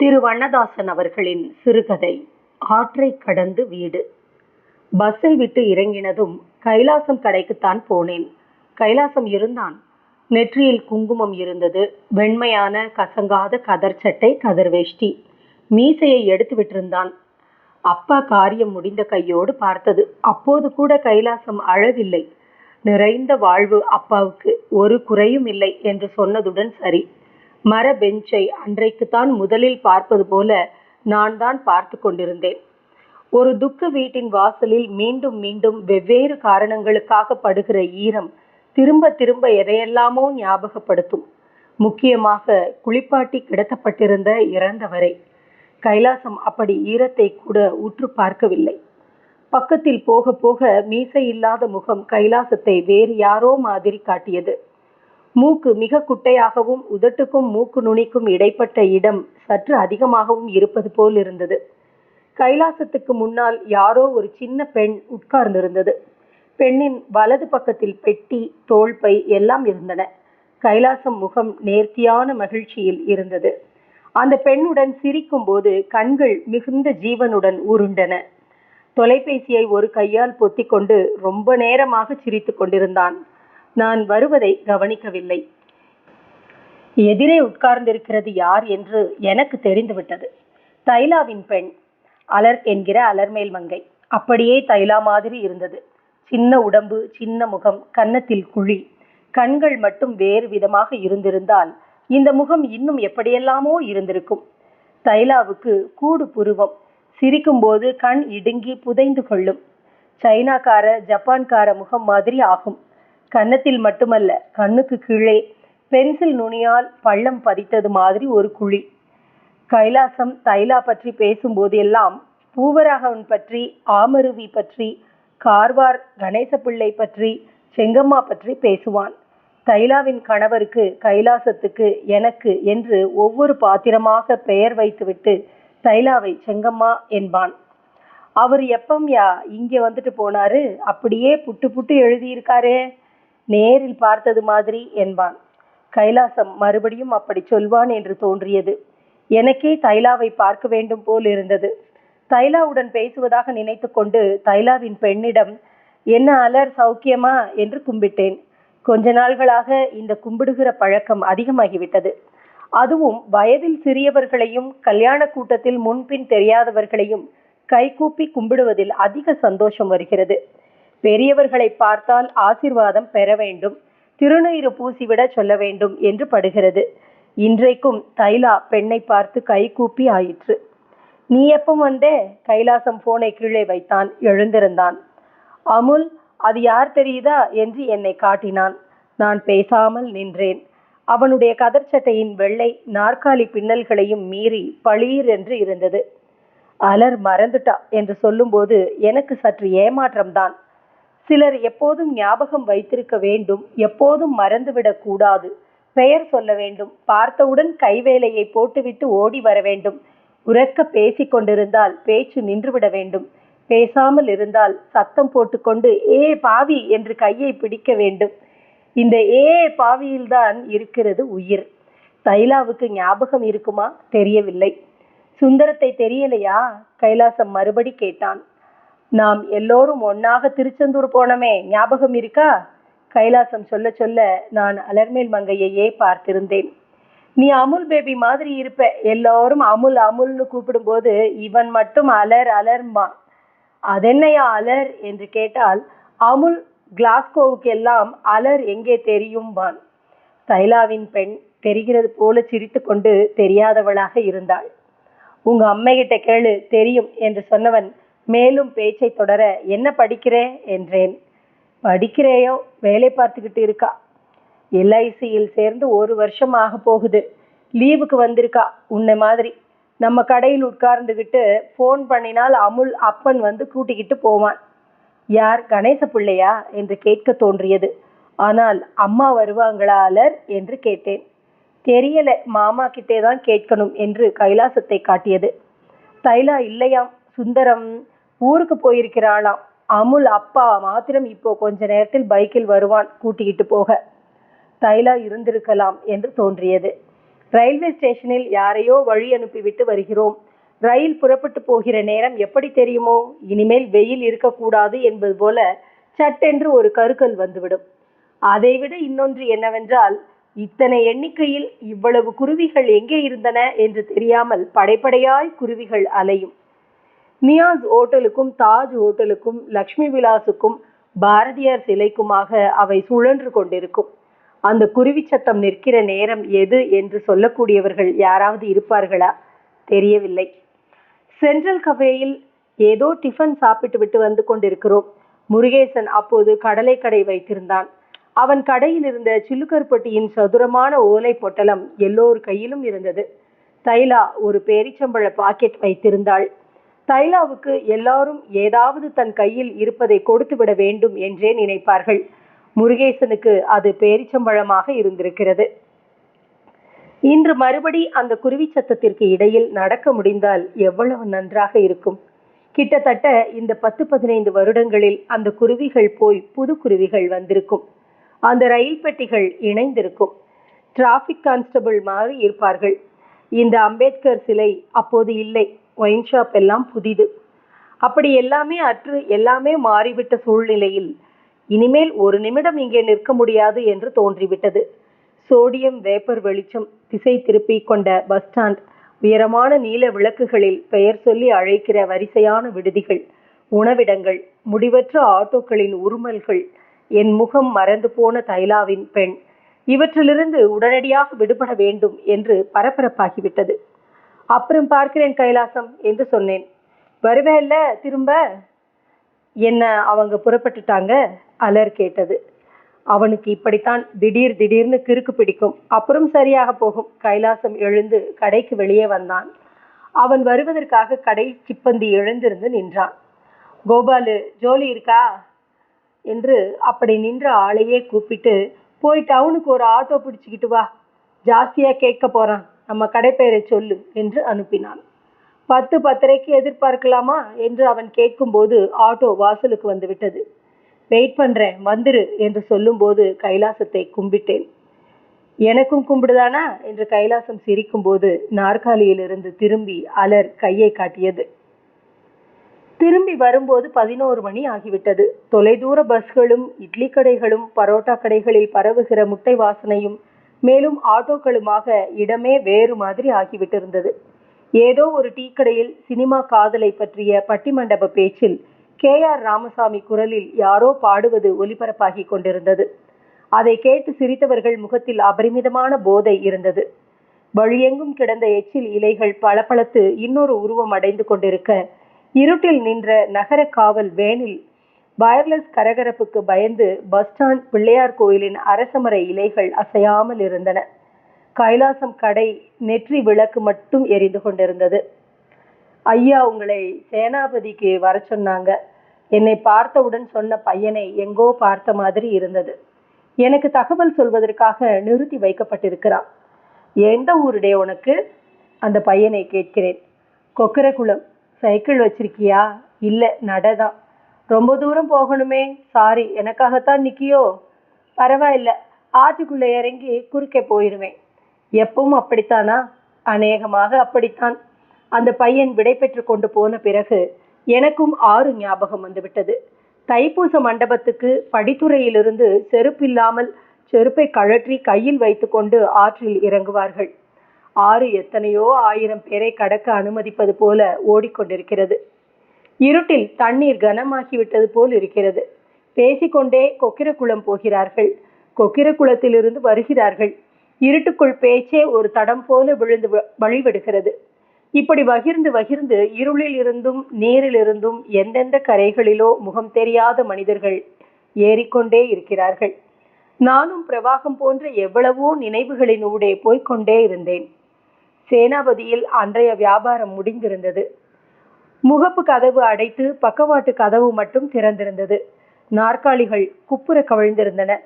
திரு வண்ணதாசன் அவர்களின் சிறுகதை ஆற்றை கடந்து வீடு பஸ்ஸை விட்டு இறங்கினதும் கைலாசம் கடைக்குத்தான் போனேன். கைலாசம் இருந்தான். நெற்றியில் குங்குமம் இருந்தது. வெண்மையான கசங்காத கதர் சட்டை கதர் வேஷ்டி. மீசையை எடுத்து விட்டிருந்தான். அப்பா காரியம் முடிந்த கையோடு பார்த்தது. அப்போது கூட கைலாசம் அழவில்லை. நிறைந்த வாழ்வு அப்பாவுக்கு. ஒரு குறையும் இல்லை என்று சொன்னதுடன் சரி. மர பெஞ்சை அன்றைக்குத்தான் முதலில் பார்ப்பது போல நான் தான் பார்த்து கொண்டிருந்தேன். ஒரு துக்க வீட்டின் வாசலில் மீண்டும் மீண்டும் வெவ்வேறு காரணங்களுக்காக படுகிற ஈரம் திரும்ப திரும்ப எதையெல்லாமோ ஞாபகப்படுத்தும். முக்கியமாக குளிப்பாட்டி கிடத்தப்பட்டிருந்த இறந்தவரை. கைலாசம் அப்படி ஈரத்தை கூட உற்று பார்க்கவில்லை. பக்கத்தில் போக போக மீசை இல்லாத முகம் கைலாசத்தை வேறு யாரோ மாதிரி காட்டியது. மூக்கு மிக குட்டையாகவும் உதட்டுக்கும் மூக்கு நுனிக்கும் இடைப்பட்ட இடம் சற்று அதிகமாகவும் இருப்பது போல் இருந்தது. கைலாசத்துக்கு முன்னால் யாரோ ஒரு சின்ன பெண் உட்கார்ந்திருந்தது. பெண்ணின் வலது பக்கத்தில் பெட்டி தோள்பை எல்லாம் இருந்தன. கைலாசம் முகம் நேர்த்தியான மகிழ்ச்சியில் இருந்தது. அந்த பெண்ணுடன் சிரிக்கும் போது கண்கள் மிகுந்த ஜீவனுடன் உருண்டன. தொலைபேசியை ஒரு கையால் பொத்திக்கொண்டு ரொம்ப நேரமாக சிரித்துக் கொண்டிருந்தான். நான் வருவதை கவனிக்கவில்லை. எதிரே உட்கார்ந்திருக்கிறது யார் என்று எனக்கு தெரிந்துவிட்டது. தைலாவின் பெண் அலர் என்கிற அலர்மேல் மங்கை. அப்படியே தைலா மாதிரி இருந்தது. சின்ன உடம்பு சின்ன முகம் கன்னத்தில் குழி. கண்கள் மட்டும் வேறு விதமாக இருந்திருந்தால் இந்த முகம் இன்னும் எப்படியெல்லாமோ இருந்திருக்கும். தைலாவுக்கு கூடு புருவம். சிரிக்கும்போது கண் இடுங்கி புதைந்து கொள்ளும். சைனாக்கார ஜப்பான்கார முகம் மாதிரி ஆகும். கன்னத்தில் மட்டுமல்ல கண்ணுக்கு கீழே பென்சில் நுனியால் பள்ளம் பதித்தது மாதிரி ஒரு குழி. கைலாசம் தைலா பற்றி பேசும்போது எல்லாம் பூவராகவன் பற்றி ஆமருவி பற்றி கார்வார் கணேசப்பிள்ளை பற்றி செங்கம்மா பற்றி பேசுவான். தைலாவின் கணவருக்கு கைலாசத்துக்கு எனக்கு என்று ஒவ்வொரு பாத்திரமாக பெயர் வைத்துவிட்டு தைலாவை செங்கம்மா என்பான். அவர் எப்பம்யா? இங்கே வந்துட்டு போனாரு? அப்படியே புட்டு புட்டு எழுதியிருக்காரே! நேரில் பார்த்தது மாதிரி என்பான். கைலாசம் மறுபடியும் அப்படி சொல்வான் என்று தோன்றியது. எனக்கே தைலாவை பார்க்க வேண்டும் போல் இருந்தது. தைலாவுடன் பேசுவதாக நினைத்து கொண்டு தைலாவின் பெண்ணிடம் என்ன அலர் சௌக்கியமா? என்று கும்பிட்டேன். கொஞ்ச நாள்களாக இந்த கும்பிடுகிற பழக்கம் அதிகமாகிவிட்டது. அதுவும் வயதில் சிறியவர்களையும் கல்யாண கூட்டத்தில் முன்பின் தெரியாதவர்களையும் கைகூப்பி கும்பிடுவதில் அதிக சந்தோஷம் வருகிறது. பெரியவர்களை பார்த்தால் ஆசிர்வாதம் பெற வேண்டும் திருநீறு பூசிவிட சொல்ல வேண்டும் என்று படுகிறது. இன்றைக்கும் தைலா பெண்ணை பார்த்து கை கூப்பி ஆயிற்று. நீ எப்போ வந்தே? கைலாசம் போனை கீழே வைத்தான் எழுந்திருந்தான். அமுல் அது யார் தெரியுதா? என்று என்னை காட்டினான். நான் பேசாமல் நின்றேன். அவனுடைய கதர்ச்சட்டையின் வெள்ளை நாற்காலி பின்னல்களையும் மீறி பளீர் என்று இருந்தது. அலர் மறந்துட்டா என்று சொல்லும்போது எனக்கு சற்று ஏமாற்றம்தான். சிலர் எப்போதும் ஞாபகம் வைத்திருக்க வேண்டும் எப்போதும் மறந்துவிடக் கூடாது. பெயர் சொல்ல வேண்டும் பார்த்தவுடன் கைவேலையை போட்டுவிட்டு ஓடி வர வேண்டும். உறக்க பேசிக் கொண்டிருந்தால் பேச்சு நின்றுவிட வேண்டும். பேசாமல் இருந்தால் சத்தம் போட்டுக்கொண்டு ஏ பாவி என்று கையை பிடிக்க வேண்டும். இந்த ஏ பாவியில்தான் இருக்கிறது உயிர். தைலாவுக்கு ஞாபகம் இருக்குமா? தெரியவில்லை. சுந்தரத்தை தெரியலையா? கைலாசம் மறுபடி கேட்டான். நாம் எல்லோரும் ஒன்னாக திருச்செந்தூர் போனோமே. ஞாபகம் இருக்கா? கைலாசம் சொல்ல சொல்ல நான் அலர்மேல் மங்கையையே பார்த்திருந்தேன். நீ அமுல் பேபி மாதிரி இருப்ப. எல்லோரும் அமுல் அமுல்னு கூப்பிடும்போது இவன் மட்டும் அலர் அலர்மா. அதென்னையா அலர்? என்று கேட்டால் அமுல் கிளாஸ்கோவுக்கு எல்லாம் அலர் எங்கே தெரியும்பான். தைலாவின் பெண் தெரிகிறது போல சிரித்து கொண்டு தெரியாதவளாக இருந்தாள். உங்க அம்மைகிட்ட கேளு தெரியும் என்று சொன்னவன் மேலும் பேச்சை தொடர என்ன படிக்கிறே என்றேன். படிக்கிறேயோ? வேலை பார்த்துக்கிட்டு இருக்கா? எல்ஐசியில் சேர்ந்து ஒரு வருஷம் ஆக போகுது. லீவுக்கு வந்திருக்கா? உன்னை மாதிரி. நம்ம கடையில் உட்கார்ந்துக்கிட்டு ஃபோன் பண்ணினால் அமுல் அப்பன் வந்து கூட்டிக்கிட்டு போவான். யார்? கணேச பிள்ளையா? என்று கேட்க தோன்றியது. ஆனால் அம்மா வருவாங்களா அலர் என்று கேட்டேன். தெரியல மாமா கிட்டே தான் கேட்கணும் என்று கைலாசத்தை காட்டியது. தைலா இல்லையாம். சுந்தரம் ஊருக்கு போயிருக்கிறாளாம். அமுல் அப்பா மாத்திரம் இப்போ கொஞ்ச நேரத்தில் பைக்கில் வருவான் கூட்டிக்கிட்டு போக. தைலா இருந்திருக்கலாம் என்று தோன்றியது. ரயில்வே ஸ்டேஷனில் யாரையோ வழி அனுப்பிவிட்டு வருகிறோம். ரயில் புறப்பட்டு போகிற நேரம் எப்படி தெரியுமோ? இனிமேல் வெயில் இருக்கக்கூடாது என்பது போல சட்டென்று ஒரு கருக்கல் வந்துவிடும். அதைவிட இன்னொன்று என்னவென்றால் இத்தனை எண்ணிக்கையில் இவ்வளவு குருவிகள் எங்கே இருந்தன என்று தெரியாமல் படைப்படையாய் குருவிகள் அலையும். நியாஸ் ஹோட்டலுக்கும் தாஜ் ஹோட்டலுக்கும் லக்ஷ்மி விலாசுக்கும் பாரதியார் சிலைக்குமாக அவை சுழன்று கொண்டிருக்கும். அந்த குருவி சத்தம் நிற்கிற நேரம் எது என்று சொல்லக்கூடியவர்கள் யாராவது இருப்பார்களா? தெரியவில்லை. சென்ட்ரல் கஃபேயில் ஏதோ டிஃபன் சாப்பிட்டு விட்டு வந்து கொண்டிருக்கிறோம். முருகேசன் அப்போது கடலை கடை வைத்திருந்தான். அவன் கடையில் இருந்த சில்லுக்கருப்பட்டியின் சதுரமான ஓலை பொட்டலம் எல்லோர் கையிலும் இருந்தது. தைலா ஒரு பேரிச்சம்பழ பாக்கெட் வைத்திருந்தாள். சைலாவுக்கு எல்லாரும் ஏதாவது தன் கையில் இருப்பதை கொடுத்து விட வேண்டும் என்றே நினைப்பார்கள். முருகேசனுக்கு அது பேரிச்சம்பழமாக இருந்திருக்கிறது. இன்று மறுபடி அந்த குருவி சத்தத்திற்கு இடையில் நடக்க முடிந்தால் எவ்வளவு நன்றாக இருக்கும். கிட்டத்தட்ட இந்த பத்து பதினைந்து வருடங்களில் அந்த குருவிகள் போய் புது குருவிகள் வந்திருக்கும். அந்த ரயில் பெட்டிகள் இணைந்திருக்கும். டிராஃபிக் கான்ஸ்டபிள் மாறி இருப்பார்கள். இந்த அம்பேத்கர் சிலை அப்போது இல்லை. ஒயின் ஷாப் எல்லாம் புதிது. அப்படி எல்லாமே அற்று எல்லாமே மாறிவிட்ட சூழ்நிலையில் இனிமேல் ஒரு நிமிடம் இங்கே நிற்க முடியாது என்று தோன்றிவிட்டது. சோடியம் வேப்பர் வெளிச்சம் திசை திருப்பி கொண்ட பஸ் ஸ்டாண்ட் உயரமான நீல விளக்குகளில் பெயர் சொல்லி அழைக்கிற வரிசையான விடுதிகள் உணவிடங்கள் முடிவற்ற ஆட்டோக்களின் உருமல்கள் என் முகம் மறந்து போன தைலாவின் பெண் இவற்றிலிருந்து உடனடியாக விடுபட வேண்டும் என்று பரபரப்பாகிவிட்டது. அப்புறம் பார்க்கிறேன் கைலாசம் என்று சொன்னேன். வருவேல்ல திரும்ப? என்ன அவங்க புறப்பட்டுட்டாங்க? அலர் கேட்டது. அவனுக்கு இப்படித்தான் திடீர் திடீர்னு கிறுக்கு பிடிக்கும். அப்புறம் சரியாக போகும். கைலாசம் எழுந்து கடைக்கு வெளியே வந்தான். அவன் வருவதற்காக கடை சிப்பந்தி எழுந்திருந்து நின்றான். கோபாலு ஜோலி இருக்கா? என்று அப்படி நின்ற ஆளையே கூப்பிட்டு போய் டவுனுக்கு ஒரு ஆட்டோ பிடிச்சிக்கிட்டு வா. ஜாஸ்தியாக கேட்க போகிறான் நம்ம கடை சொல்லு என்று அனுப்பினான். பத்து பத்தரைக்கு எதிர்பார்க்கலாமா என்று அவன் கேட்கும்போது ஆட்டோ வாசலுக்கு வந்து விட்டது. வெயிட் பண்ணுறேன் வந்துரு என்று சொல்லும்போது கைலாசத்தை கும்பிட்டேன். எனக்கும் கும்பிடுதானா என்று கைலாசம் சிரிக்கும்போது நாற்காலியிலிருந்து திரும்பி அலர் கையை காட்டியது. திரும்பி வரும்போது பதினோரு மணி ஆகிவிட்டது. தொலைதூர பஸ்களும் இட்லி கடைகளும் பரோட்டா கடைகளில் பரவுகிற முட்டை வாசனையும் மேலும் ஆட்டோக்களுமாக இடமே வேறு மாதிரி ஆகிவிட்டிருந்தது. ஏதோ ஒரு டீ கடையில் சினிமா காதலை பற்றிய பட்டிமண்டப பேச்சில் கே ஆர் ராமசாமி குரலில் யாரோ பாடுவது ஒலிபரப்பாகி கொண்டிருந்தது. அதை கேட்டு சிரித்தவர்கள் முகத்தில் அபரிமிதமான போதை இருந்தது. வழியெங்கும் கிடந்த எச்சில் இலைகள் பளபளத்து இன்னொரு உருவம் அடைந்து கொண்டிருக்க இருட்டில் நின்ற நகர காவல் வேனில் வயர்லெஸ் கரகரப்புக்கு பயந்து பஸ் ஸ்டாண்ட் பிள்ளையார் கோயிலின் அரசமர இலைகள் அசையாமல் இருந்தன. கைலாசம் கடை நெற்றி விளக்கு மட்டும் எரிந்து கொண்டிருந்தது. ஐயா உங்களை சேனாபதிக்கு வர சொன்னாங்க. என்னை பார்த்தவுடன் சொன்ன பையனை எங்கோ பார்த்த மாதிரி இருந்தது. எனக்கு தகவல் சொல்வதற்காக நிறுத்தி வைக்கப்பட்டிருக்கிறான். எந்த ஊருடைய உனக்கு? அந்த பையனை கேட்கிறேன். கொக்கரகுளம். சைக்கிள் வச்சிருக்கியா? இல்லை நடதான். ரொம்ப தூரம் போகணுமே. சாரி எனக்காகத்தான் நிக்கியோ? பரவாயில்ல. ஆற்றுக்குள்ளே இறங்கி குறுக்கே போயிடுவேன் எப்பவும் அப்படித்தானா? அநேகமாக அப்படித்தான். அந்த பையன் விடை பெற்று கொண்டு போன பிறகு எனக்கும் ஆறு ஞாபகம் வந்துவிட்டது. தைப்பூச மண்டபத்துக்கு படித்துறையிலிருந்து செருப்பில்லாமல் செருப்பை கழற்றி கையில் வைத்துக்கொண்டு ஆற்றில் இறங்குவார்கள். ஆறு எத்தனையோ ஆயிரம் பேரை கடக்க அனுமதிப்பது போல ஓடிக்கொண்டிருக்கிறது. இருட்டில் தண்ணீர் கனமாகிவிட்டது போல் இருக்கிறது. பேசிக்கொண்டே கொக்கிரக்குளம் போகிறார்கள். கொக்கிரக்குளத்திலிருந்து வருகிறார்கள். இருட்டுக்குள் பேச்சே ஒரு தடம் போல விழுந்து வ- வழிவிடுகிறது இப்படி வகிர்ந்து வகிர்ந்து இருளில் இருந்தும் நீரிலிருந்தும் எந்தெந்த கரைகளிலோ முகம் தெரியாத மனிதர்கள் ஏறிக்கொண்டே இருக்கிறார்கள். நானும் பிரவாகம் போன்ற எவ்வளவோ நினைவுகளின் ஊடே போய்க்கொண்டே இருந்தேன். சேனாபதியில் அன்றைய வியாபாரம் முடிந்திருந்தது. முகப்பு கதவு அடைத்து பக்கவாட்டு கதவு மட்டும் திறந்திருந்தது. நாற்காலிகள் குப்புற கவிழ்ந்திருந்தன.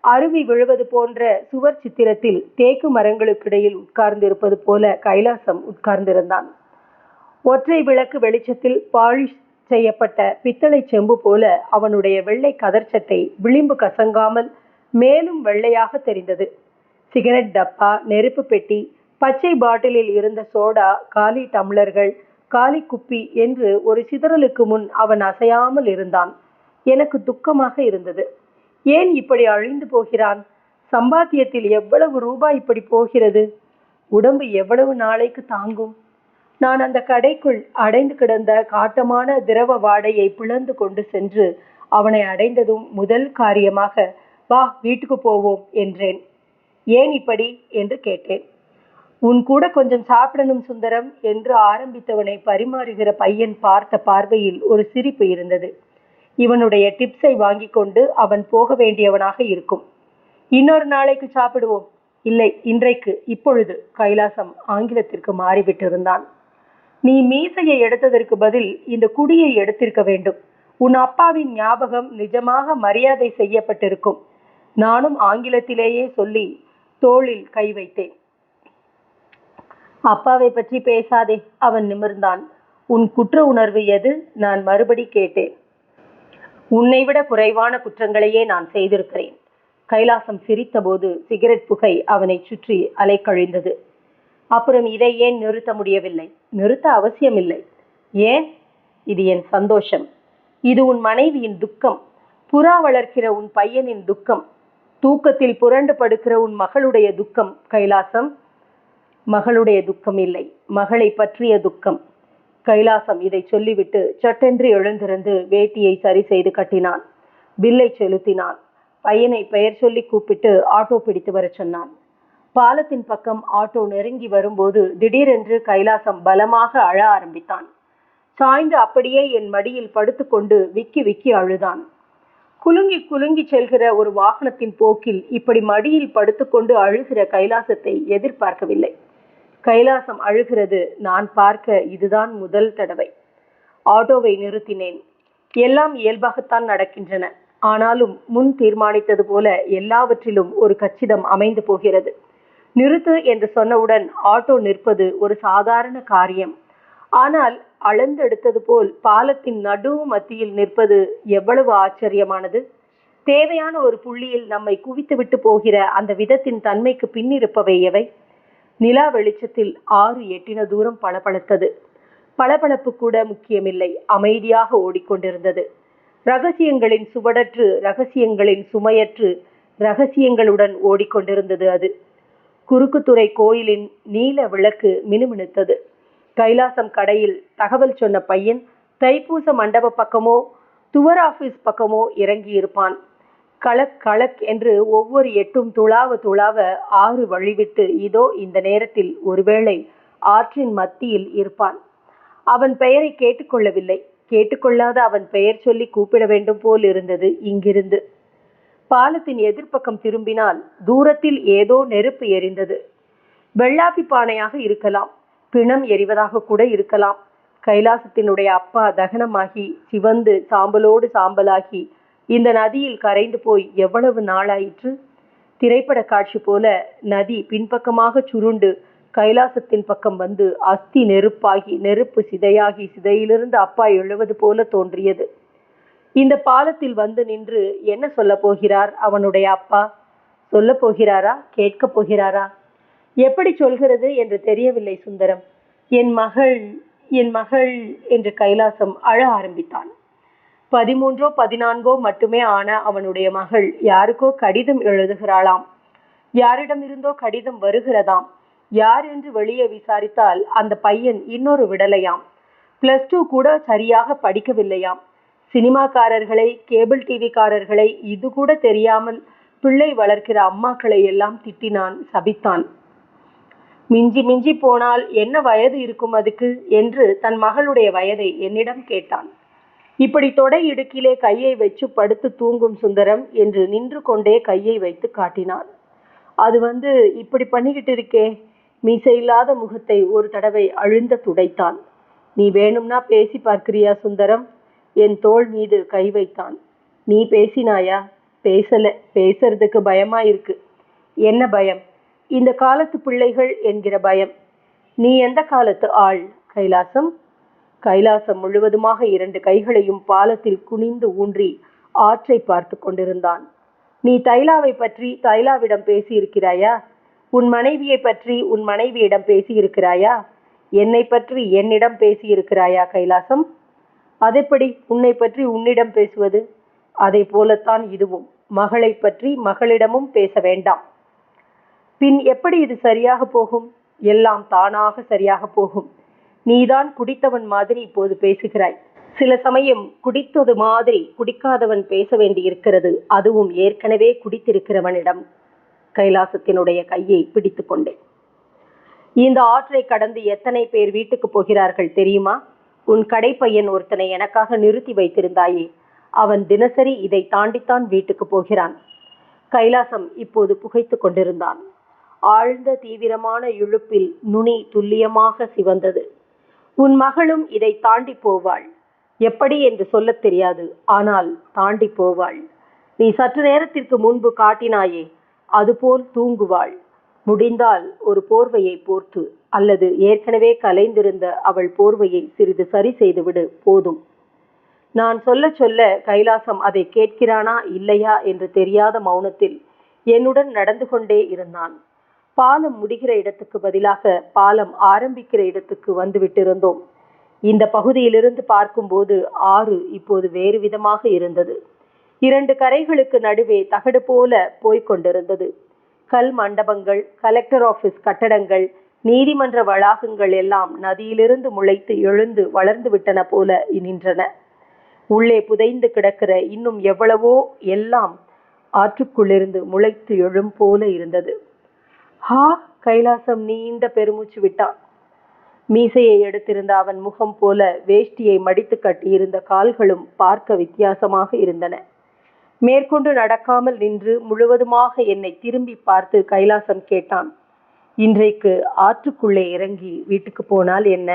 அருவி விழுவது போன்ற சுவர் சித்திரத்தில் தேக்கு மரங்களுக்கிடையில் உட்கார்ந்திருப்பது போல கைலாசம் உட்கார்ந்திருந்தான். ஒற்றை விளக்கு வெளிச்சத்தில் பாலிஷ் செய்யப்பட்ட பித்தளை செம்பு போல அவனுடைய வெள்ளை கதர் விளிம்பு கசங்காமல் மேலும் வெள்ளையாக தெரிந்தது. சிகரெட் டப்பா நெருப்பு பெட்டி பச்சை பாட்டிலில் இருந்த சோடா காலி டம்ளர்கள் காலி குப்பி என்று ஒரு சிதறலுக்கு முன் அவன் அசையாமல் இருந்தான். எனக்கு துக்கமாக இருந்தது. ஏன் இப்படி அழிந்து போகிறான்? சம்பாத்தியத்தில் எவ்வளவு ரூபாய் இப்படி போகிறது? உடம்பு எவ்வளவு நாளைக்கு தாங்கும்? நான் அந்த கடைக்குள் அடைந்து கிடந்த காட்டமான திரவ வாடையை பிளந்து கொண்டு சென்று அவனை அடைந்ததும் முதல் காரியமாக வா வீட்டுக்கு போவோம் என்றேன். ஏன் இப்படி? என்று கேட்டேன். உன் கூட கொஞ்சம் சாப்பிடணும் சுந்தரம் என்று ஆரம்பித்தவனை பரிமாறுகிற பையன் பார்த்த பார்வையில் ஒரு சிரிப்பு இருந்தது. இவனுடைய டிப்ஸை வாங்கி கொண்டு அவன் போக வேண்டியவனாக இருக்கும். இன்னொரு நாளைக்கு சாப்பிடுவோம். இல்லை இன்றைக்கு இப்பொழுது கைலாசம் ஆங்கிலத்திற்கு மாறிவிட்டிருந்தான். நீ மீசையை எடுத்ததற்கு பதில் இந்த குடியை எடுத்திருக்க வேண்டும். உன் அப்பாவின் ஞாபகம் நிஜமாக மரியாதை செய்யப்பட்டிருக்கும். நானும் ஆங்கிலத்திலேயே சொல்லி தோளில் கை வைத்தேன். அப்பாவை பற்றி பேசாதே அவன் நிமிர்ந்தான். உன் குற்ற உணர்வு எது? நான் மறுபடி கேட்டேன். உன்னை விட குறைவான குற்றங்களையே நான் செய்திருக்கிறேன். கைலாசம் சிரித்தபோது சிகரெட் புகை அவனை சுற்றி அலைக்கழிந்தது. அப்புறம் இதை ஏன் நிறுத்த முடியவில்லை? நிறுத்த அவசியமில்லை. ஏன்? இது என் சந்தோஷம். இது உன் மனைவியின் துக்கம். புறா வளர்க்கிற உன் பையனின் துக்கம். தூக்கத்தில் புரண்டு படுக்கிற உன் மகளுடைய துக்கம். கைலாசம் மகளுடைய துக்கம் இல்லை. மகளை பற்றிய துக்கம். கைலாசம் இதை சொல்லிவிட்டு சட்டென்று எழுந்திருந்து வேட்டியை சரி செய்து கட்டினான். பில்லை செலுத்தினான். பையனை பெயர் சொல்லி கூப்பிட்டு ஆட்டோ பிடித்து வரச் சொன்னான். பாலத்தின் பக்கம் ஆட்டோ நெருங்கி வரும்போது திடீரென்று கைலாசம் பலமாக அழ ஆரம்பித்தான். சாய்ந்து அப்படியே என் மடியில் படுத்துக்கொண்டு விக்கி விக்கி அழுதான். குலுங்கி குலுங்கி செல்கிற ஒரு வாகனத்தின் போக்கில் இப்படி மடியில் படுத்துக்கொண்டு அழுகிற கைலாசத்தை எதிர்பார்க்கவில்லை. கைலாசம் அழுகிறது. நான் பார்க்க இதுதான் முதல் தடவை. ஆட்டோவை நிறுத்தினேன். எல்லாம் இயல்பாகத்தான் நடக்கின்றன. ஆனாலும் முன் தீர்மானித்தது போல எல்லாவற்றிலும் ஒரு கச்சிதம் அமைந்து போகிறது. நிறுத்து என்று சொன்னவுடன் ஆட்டோ நிற்பது ஒரு சாதாரண காரியம். ஆனால் அளந்தெடுத்தது போல் பாலத்தின் நடு மத்தியில் நிற்பது எவ்வளவு ஆச்சரியமானது. தேவையான ஒரு புள்ளியில் நம்மை குவித்துவிட்டு போகிற அந்த விதத்தின் தன்மைக்கு பின்னிருப்பவை எவை? நிலா வெளிச்சத்தில் ஆறு எட்டின தூரம் பளபளத்தது. பளபளப்பு கூட முக்கியமில்லை அமைதியாக ஓடிக்கொண்டிருந்தது. ரகசியங்களின் சுவடற்று ரகசியங்களின் சுமையற்று ரகசியங்களுடன் ஓடிக்கொண்டிருந்தது அது. குறுக்குத்துறை கோயிலின் நீல விளக்கு மினுமினுத்தது. கைலாசம் கடையில் தகவல் சொன்ன பையன் தைப்பூச மண்டப பக்கமோ துவர் ஆபீஸ் பக்கமோ இறங்கி இருப்பான் கலக் கலக் என்று ஒவ்வொரு எட்டும் துளாவ துளாவ ஆறு வழிவிட்டு இதோ இந்த நேரத்தில் ஒருவேளை ஆற்றின் மத்தியில் இருப்பான். அவன் பெயரை கேட்டுக்கொள்ளவில்லை கேட்டுக்கொள்ளாத அவன் பெயர் சொல்லி கூப்பிட வேண்டும் போல் இருந்தது இங்கிருந்து. பாலத்தின் எதிர்ப்பக்கம் திரும்பினால் தூரத்தில் ஏதோ நெருப்பு எரிந்தது. வெள்ளாப்பி பானையாக இருக்கலாம் பிணம் எரிவதாக கூட இருக்கலாம். கைலாசத்தினுடைய அப்பா தகனமாகி சிவந்து சாம்பலோடு சாம்பலாகி இந்த நதியில் கரைந்து போய் எவ்வளவு நாளாயிற்று? திரைப்பட காட்சி போல நதி பின்பக்கமாக சுருண்டு கைலாசத்தின் பக்கம் வந்து அஸ்தி நெருப்பாகி நெருப்பு சிதையாகி சிதையிலிருந்து அப்பா எழுவது போல தோன்றியது. இந்த பாலத்தில் வந்து நின்று என்ன சொல்ல போகிறார் அவனுடைய அப்பா? சொல்ல போகிறாரா? கேட்க போகிறாரா? எப்படி சொல்கிறது என்று தெரியவில்லை சுந்தரம். என் மகள் என் மகள் என்று கைலாசம் அழ ஆரம்பித்தான். பதிமூன்றோ பதினான்கோ மட்டுமே ஆன அவனுடைய மகள் யாருக்கோ கடிதம் எழுதுகிறாளாம். யாரிடமிருந்தோ கடிதம் வருகிறதாம். யார் என்று வெளியே விசாரித்தால் அந்த பையன் இன்னொரு விடலையாம். பிளஸ் டூ கூட சரியாக படிக்கவில்லையாம். சினிமாக்காரர்களை கேபிள் டிவிக்காரர்களை இது கூட தெரியாமல் பிள்ளை வளர்க்கிற அம்மாக்களை எல்லாம் திட்டினான் சபித்தான். மிஞ்சி மிஞ்சி போனால் என்ன வயது இருக்கும் அதுக்கு? என்று தன் மகளுடைய வயதை என்னிடம் கேட்டான். இப்படி தொடை இடுக்கிலே கையை வச்சு படுத்து தூங்கும் சுந்தரம் என்று நின்று கொண்டே கையை வைத்து காட்டினான். அது வந்து இப்படி பண்ணிக்கிட்டு இருக்கே. மீசையில்லாத முகத்தை ஒரு தடவை அழுந்த துடைத்தான். நீ வேணும்னா பேசி பார்க்கிறியா சுந்தரம்? என் தோள் மீது கை வைத்தான். நீ பேசினாயா? பேசல. பேசுறதுக்கு பயமா இருக்கு. என்ன பயம்? இந்த காலத்து பிள்ளைகள் என்கிற பயம். நீ எந்த காலத்து ஆள்? கைலாசம். கைலாசம் முழுவதுமாக இரண்டு கைகளையும் பாலத்தில் குனிந்து ஊன்றி ஆற்றை பார்த்து கொண்டிருந்தான். நீ தைலாவை பற்றி தைலாவிடம் பேசியிருக்கிறாயா? உன் மனைவியை பற்றி உன் மனைவியிடம் பேசியிருக்கிறாயா? என்னை பற்றி என்னிடம் பேசியிருக்கிறாயா கைலாசம்? அதெப்படி உன்னை பற்றி உன்னிடம் பேசுவது? அதை போலத்தான் இதுவும். மகளை பற்றி மகளிடமும் பேச வேண்டாம். பின் எப்படி இது சரியாக போகும்? எல்லாம் தானாக சரியாக போகும். நீதான் குடித்தவன் மாதிரி இப்போது பேசுகிறாய். சில சமயம் குடித்தது மாதிரி குடிக்காதவன் பேச வேண்டியிருக்கிறது. அதுவும் ஏற்கனவே குடித்திருக்கிறவனிடம். கைலாசத்தினுடைய கையை பிடித்து கொண்டேன். இந்த ஆற்றை கடந்து எத்தனை பேர் வீட்டுக்கு போகிறார்கள் தெரியுமா? உன் கடைப்பையன் ஒருத்தனை எனக்காக நிறுத்தி வைத்திருந்தாயே. அவன் தினசரி இதை தாண்டித்தான் வீட்டுக்கு போகிறான். கைலாசம் இப்போது புகைத்து கொண்டிருந்தான். ஆழ்ந்த தீவிரமான இழுப்பில் நுனி துல்லியமாக சிவந்தது. உன் மகளும் இதை தாண்டி போவாள். எப்படி என்று சொல்லத் தெரியாது ஆனால் தாண்டி போவாள். நீ சற்று நேரத்திற்கு முன்பு காட்டினாயே அதுபோல் தூங்குவாள். முடிந்தால் ஒரு போர்வையை போர்த்து அல்லது ஏற்கனவே கலைந்திருந்த அவள் போர்வையை சிறிது சரி செய்துவிடு போதும். நான் சொல்ல சொல்ல கைலாசம் அதை கேட்கிறானா இல்லையா என்று தெரியாத மௌனத்தில் என்னுடன் நடந்து கொண்டே இருந்தான். பாலம் முடிகிற இடத்துக்கு பதிலாக பாலம் ஆரம்பிக்கிற இடத்துக்கு வந்து விட்டிருந்தோம் இந்த பகுதியிலிருந்து பார்க்கும்போது ஆறு இப்போது வேறு விதமாக இருந்தது. இரண்டு கரைகளுக்கு நடுவே தகடு போல போய்கொண்டிருந்தது கல் மண்டபங்கள் கலெக்டர் ஆபீஸ் கட்டடங்கள் நீதிமன்ற வளாகங்கள் எல்லாம் நதியிலிருந்து முளைத்து எழுந்து வளர்ந்து விட்டன போல நின்றன. உள்ளே புதைந்து கிடக்கிற இன்னும் எவ்வளவோ எல்லாம் ஆற்றுக்குள்ளிருந்து முளைத்து எழும் போல இருந்தது. ஹா கைலாசம் நீண்ட பெருமூச்சு விட்டான் மீசையை எடுத்திருந்த அவன் முகம் போல வேஷ்டியை மடித்து கட்டியிருந்த கால்களும் பார்க்க வித்தியாசமாக இருந்தன. மேற்கொண்டு நடக்காமல் நின்று முழுவதுமாக என்னை திரும்பி பார்த்து கைலாசம் கேட்டான் இன்றைக்கு ஆற்றுக்குள்ளே இறங்கி வீட்டுக்கு போனால் என்ன?